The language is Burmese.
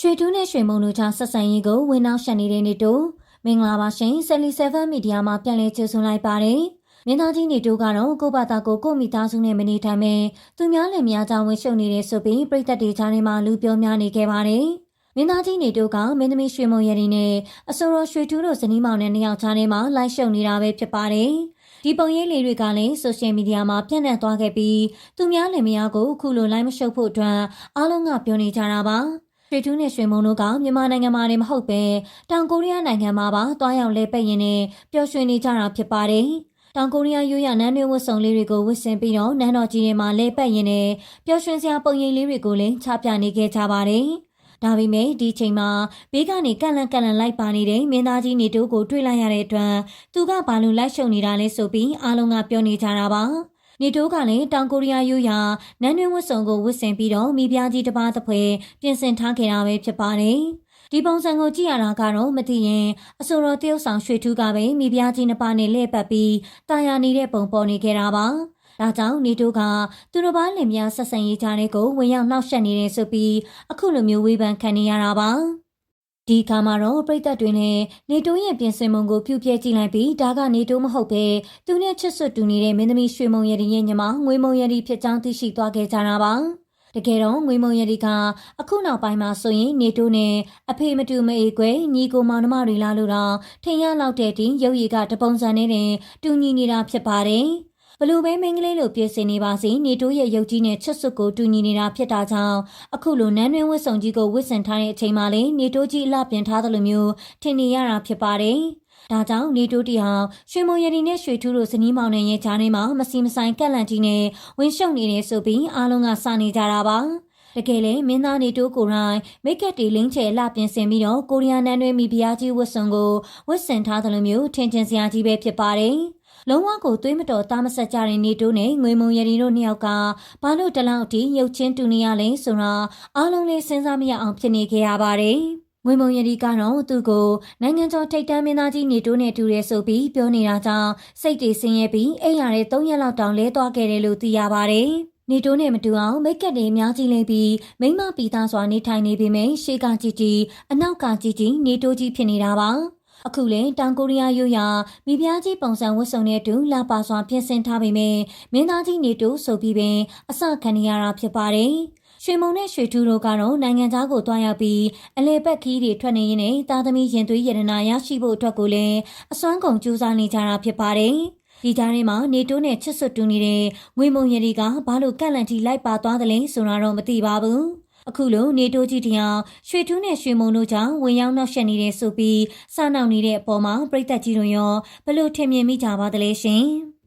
ရွှေတူးနဲ့ရွှေမုံတို့ကြားဆက်ဆံရေးကိုဝင်နောက်ရှက်နေတဲ့နေတူမင်္ဂလာပါရှင်77မီဒီယာမှာပြန်လည်ကြိုဆိုလိုက်ပါတယ်မင်းသားကြီးနေတူကတော့ကိုဘာသာကိုကိုမိသားစုနဲ့မနေထိုင်ပဲသူများလည်းများကြောင်ဝင်ရှုံနေတဲ့ဆိုပြီးပြည်သက်တွေကြားထဲမှာလူပြောများနေခဲ့ပါတယ်မင်းသားကြီးနေတူကမင်းသမီးရွှေမုံရည်နဲ့အစိုးရရွှေတူးတို့ဇနီးမောင်နဲ့နှစ်ယောက်ကြားထဲမှာလိုက်ရှုံနေတာပဲဖြစ်ပါတယ်ဒီပုံရိပ်လေးတွေကလည်းဆိုရှယ်မီဒီယာမှာပြန့်နှံ့သွားခဲ့ပြီးသူများလည်းမယားကိုအခုလိုလိုက်မရှုပ်ဖို့အတွက်အားလုံးကပြောနေကြတာပါ ရွှေထူးနဲ့ရွှေမုံတို့ကမြန်မာနိုင်ငံမှာနေမဟုတ်ပဲတောင်ကိုရီးယားနိုင်ငံမှာပါတွားရောက်လဲပိတ်ရင်နဲ့ပျော်ရွှင်နေကြတာဖြစ်ပါတယ်။တောင်ကိုရီးယားရိုးရနန်းတွေဝတ်စုံလေးတွေကိုဝတ်ဆင်ပြီးတော့နန်းတော်ကြီးတွေမှာလဲပတ်ရင်နဲ့ပျော်ရွှင်စရာပုံရိပ်လေးတွေကိုလည်းချပြနေခဲ့ကြပါတယ်။ဒါပေမဲ့ဒီချိန်မှာဘေးကနေကန့်လန့်ကန့်လန့်လိုက်ပါနေတဲ့မင်းသားကြီးနေတူကိုတွေ့လိုက်ရတဲ့အတွက်သူကဘာလို့လိုက်ရှုံနေတာလဲဆိုပြီးအားလုံးကပြောနေကြတာပါ။ နေတိုးကလည်းတောင်ကိုရီးယားရိုးရာနန်းတွင်းဝတ်စုံကိုဝတ်ဆင်ပြီးတော့မိဖုရားကြီးတစ်ပါးတစ်ဖွဲပြင်ဆင်ထားခဲ့တာပဲဖြစ်ပါတယ်။ဒီပုံစံကိုကြည့်ရတာကတော့မသိရင်အစိုးရတရုတ်ဆောင်ရွှေထူးကပဲမိဖုရားကြီးနှစ်ပါးနဲ့လှည့်ပတ်ပြီးတာယာနေတဲ့ပုံပေါ်နေခဲ့တာပါ။ဒါကြောင့်နေတိုးကသူတို့ဘာလင်များဆက်ဆံရေးကြားတဲ့ကိုဝင်ရောက်နှောက်ယှက်နေတယ်ဆိုပြီးအခုလိုမျိုးဝေဖန်ခံနေရတာပါ။ ဒီခါမှာတော့ပြည်သက်တွေနဲ့နေတိုးရဲ့ပြင်ဆင်မှုကိုပြုပြဲကြည့်လိုက်ပြီးဒါကနေတိုးမဟုတ်ပဲသူနဲ့ချစ်ဆွတ်တူနေတဲ့မင်းသမီးရွှေမုံရည်ရဲ့ညီမငွေမုံရည်ဖြစ်ကြောင်းသိရှိသွားခဲ့ကြတာပါတကယ်တော့ငွေမုံရည်ကအခုနောက်ပိုင်းမှာဆိုရင်နေတိုးနဲ့အဖေမတူမအေးကွယ်ညီကိုမောင်နှမတွေလာလို့တော့ထင်ရလောက်တဲ့တင်ရုပ်ရည်ကတပုံစံနဲ့တင်တူညီနေတာဖြစ်ပါတယ် ဘလို့ပဲမင်းကလေးလိုပြင်ဆင်နေပါစေနေတိုးရဲ့ရုပ်ကြီးနဲ့ချစ်စွတ်ကိုတူညီနေတာဖြစ်တာကြောင့်အခုလိုနန်းတွင်းဝတ်စုံကြီးကိုဝတ်ဆင်ထားတဲ့အချိန်မှလည်းနေတိုးကြီးအလှပြင်ထားသလိုမျိုးထင်နေရတာဖြစ်ပါတယ်။ဒါကြောင့်နေတိုးတီဟောင်ရွှေမုံရည်နဲ့ရွှေထူးတို့ဇနီးမောင်နှံရဲ့ဂျားထဲမှာမစီမဆိုင်ကက်လန့်ကြီးနဲ့ဝင်ရှုံနေတယ်ဆိုပြီးအားလုံးကစနေကြတာပါ။တကယ်လေမင်းသားနေတိုးကိုရိုင်းမိတ်ကပ်တီလင်းချဲလှပြင်ဆင်ပြီးတော့ကိုရီးယားနန်းတွင်းမိဖုရားကြီးဝတ်စုံကိုဝတ်ဆင်ထားသလိုမျိုးထင်ချင်စရာကြီးပဲဖြစ်ပါတယ်။ လုံးဝကိုသွေးမတော်သားမဆက်ကြတဲ့နေတိုးနဲ့ငွေမုံရည်တို့နှစ်ယောက်ကဘာလို့တလောက်အထိရုပ်ချင်းတူနေရလဲဆိုတော့အားလုံးလေးစဉ်းစားမရအောင်ဖြစ်နေခဲ့ရပါတယ်။ငွေမုံရည်ကတော့သူ့ကိုနိုင်ငံကျော်ထိတ်တန်းမင်းသားကြီးနေတိုးနဲ့တူရဲဆိုပြီးပြောနေတာကြောင့်စိတ်တွေဆင်းရဲပြီးအိမ်ရတဲ့၃ရက်လောက်တောင်လဲသွားခဲ့တယ်လို့သိရပါတယ်။နေတိုးနဲ့မတူအောင်မိတ်ကပ်တွေအများကြီးလိမ့်ပြီးမိမပီသားစွာနေထိုင်နေပေမယ့်ရှေးကကြည့်ကြည့်အနောက်ကကြည့်ကြည့်နေတိုးကြီးဖြစ်နေတာပါ။ အခုလဲတောင်ကိုရီးယားရိုးရာမိဖုရားကြီးပုံစံဝတ်စုံနဲ့အတူလာပါစွာပြင်ဆင်ထားပေမယ့်မင်းသားကြီးနေတိုးဆိုပြီးပင်အစခံနေရတာဖြစ်ပါတယ်။ရွှေမုံနဲ့ရွှေထူးတို့ကတော့နိုင်ငံသားကိုတွားရောက်ပြီးအလေပတ်ခီးတွေထွက်နေရင်းနဲ့သားသမီးရင်သွေးရတနာရရှိဖို့အတွက်ကိုလည်းအစွမ်းကုန်ကြိုးစားနေကြတာဖြစ်ပါတယ်။ဒီကြားထဲမှာနေတိုးနဲ့ချစ်စွတ်တူနေတဲ့ငွေမုံရည်ကဘာလို့ကန့်လန့်တီလိုက်ပါသွားတယ်လဲဆိုတာတော့မသိပါဘူး။ အခုလိုနေတိုးကြီးတရားရွှေထူးနဲ့ရွှေမုံတို့ကြောင့်ဝင်ရောက်နှောက်ယှက်နေတဲ့ဆိုပြီးစနှောက်နေတဲ့အပေါ်မှာပြည်သက်ကြီးတို့ရောဘလို့ထင်မြင်မိကြပါသလဲရှင်။